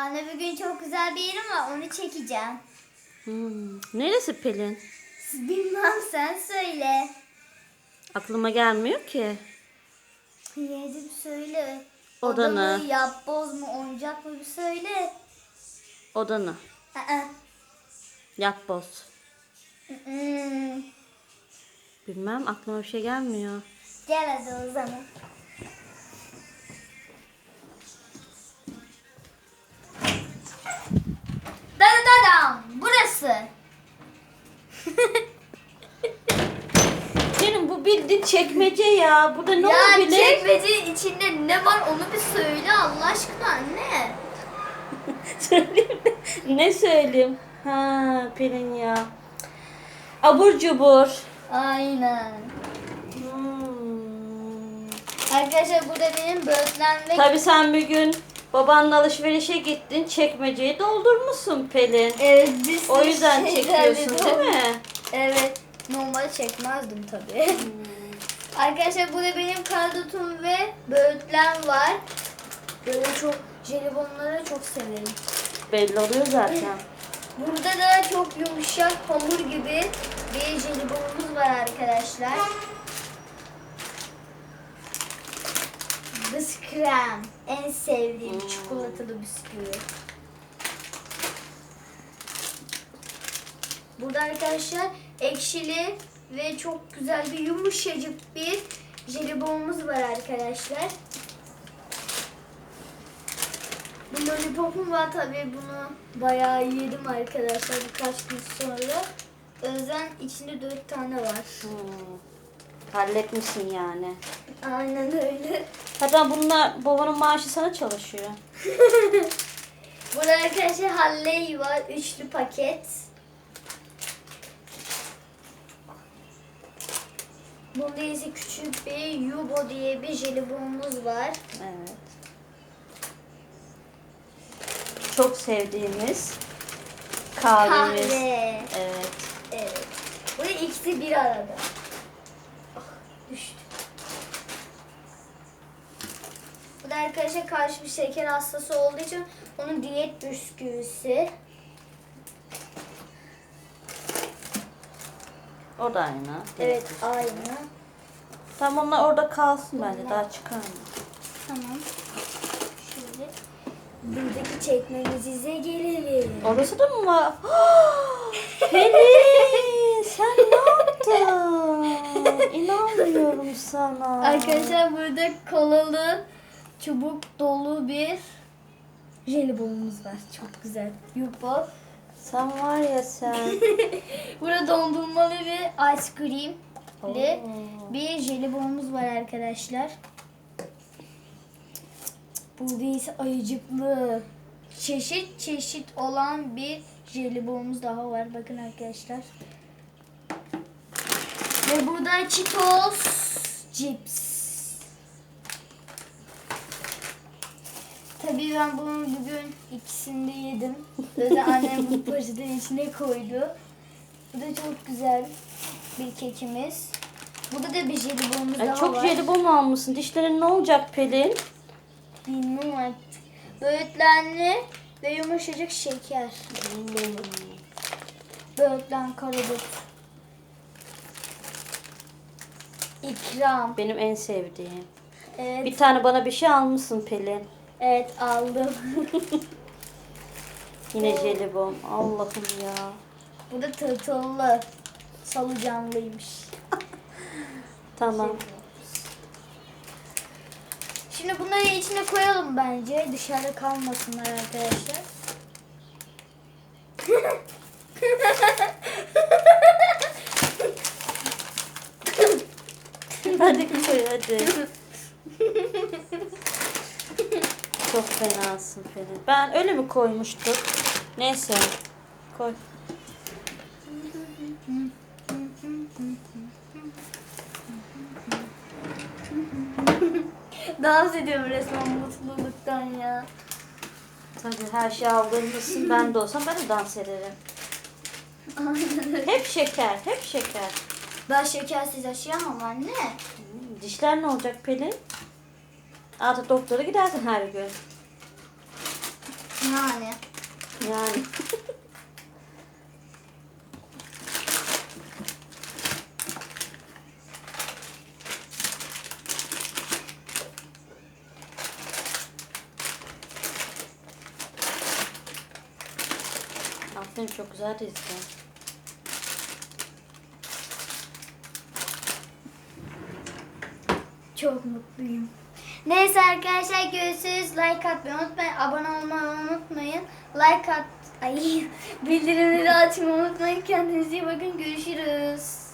Anne bugün çok güzel bir yerim var onu çekeceğim. Hmm. Neresi Pelin? Bilmem sen söyle. Aklıma gelmiyor ki. Yedim söyle. Odanı. mı, yapboz mu, oyuncak mı bir söyle. Odanı. Aa. Yapboz. Hmm. Bilmem aklıma bir şey gelmiyor. Gel hadi o zaman. Bildiğin çekmece ya. Burada ne ya olabilir? çekmecenin içinde ne var onu bir söyle Allah aşkına anne. Söyleyeyim mi? ne söyleyeyim? Ha Pelin ya. Abur cubur. Aynen. Hmm. Arkadaşlar burada benim böğürtlenmek Tabii sen bir gün babanla alışverişe gittin. Çekmeceyi doldurmuşsun Pelin. Evet, sürü O yüzden çekiyorsun değil mi? Evet. Normal çekmezdim tabii. Arkadaşlar burada benim kardotum ve böğürtlen var. Böyle çok jelibonları çok severim. Belli oluyor zaten. Burada da çok yumuşak hamur gibi bir jelibonumuz var arkadaşlar. Biskrem. En sevdiğim çikolatalı bisküvi. Burada arkadaşlar ekşili ve çok güzel bir yumuşacık bir jelibonumuz var arkadaşlar. Bu lollipopum var tabii bunu bayağı yedim arkadaşlar birkaç gün sonra. Yüzden içinde dört tane var. Hmm. Halletmişsin yani. Aynen öyle. Hatta bunlar babanın maaşı sana çalışıyor. Burada arkadaşlar halley var. Üçlü paket. Bunda ise küçük bir Yubo diye bir jelibonumuz var. Evet. Çok sevdiğimiz kahvemiz. Kahve. Evet. Evet. Bu ikisi bir arada. Ah, düştü. Bu da arkadaşlar karşı bir şeker hastası olduğu için onun diyet bisküvisi. O da aynı. Evet aynı. Tamam onlar orada kalsın bence daha çıkar mı? Tamam. Şöyle buradaki çekmemize gelelim. Orası da mı var? Pelin sen ne yaptın? İnanmıyorum sana. Arkadaşlar burada kolalı çubuk dolu bir jelibonumuz var. Çok güzel. Yupo. Sen var ya sen. Burada dondurmalı bir ice cream ile Oo. bir jelibonumuz var arkadaşlar. Burada ise ayıcıklı çeşit çeşit olan bir jelibonumuz daha var. Bakın arkadaşlar. Ve burada Cheetos cips. Tabii ben bunun bugün ikisini de yedim. Zaten annem bu poşetin içine koydu. Bu da çok güzel bir kekimiz. Burada da bir jelibonumuz Ay, daha çok var. jelibon almışsın. Dişlerin ne olacak Pelin? Bilmem artık. Böğürtlenli ve yumuşacık şeker. Böğürtlen karadut. İkram. Benim en sevdiğim. Evet, Bir tane bana bir şey almışsın Pelin. Evet aldım. Yine jelibon. Allah'ım ya. Bu da tırtıllı. Salıcanlıymış. Tamam. Şimdi bunları içine koyalım bence. Dışarıda kalmasınlar arkadaşlar. hadi koy hadi. Çok fenasın Pelin. Ben öyle mi koymuştuk? Neyse. Koy. Dans ediyorum resmen mutluluktan ya. Tabii her şey aldırmışsın. Ben de olsam ben de dans ederim. Hep şeker, hep şeker. Ben şekersiz yaşayamam anne. Dişler ne olacak Pelin? Artık doktora gidersin her gün. Yani. Yani. Aferin çok güzel dizdi. Çok mutluyum. Neyse arkadaşlar görüşürüz. Like atmayı unutmayın. Abone olmayı unutmayın. Like at... Ay bildirimleri açmayı unutmayın. Kendinize iyi bakın. Görüşürüz.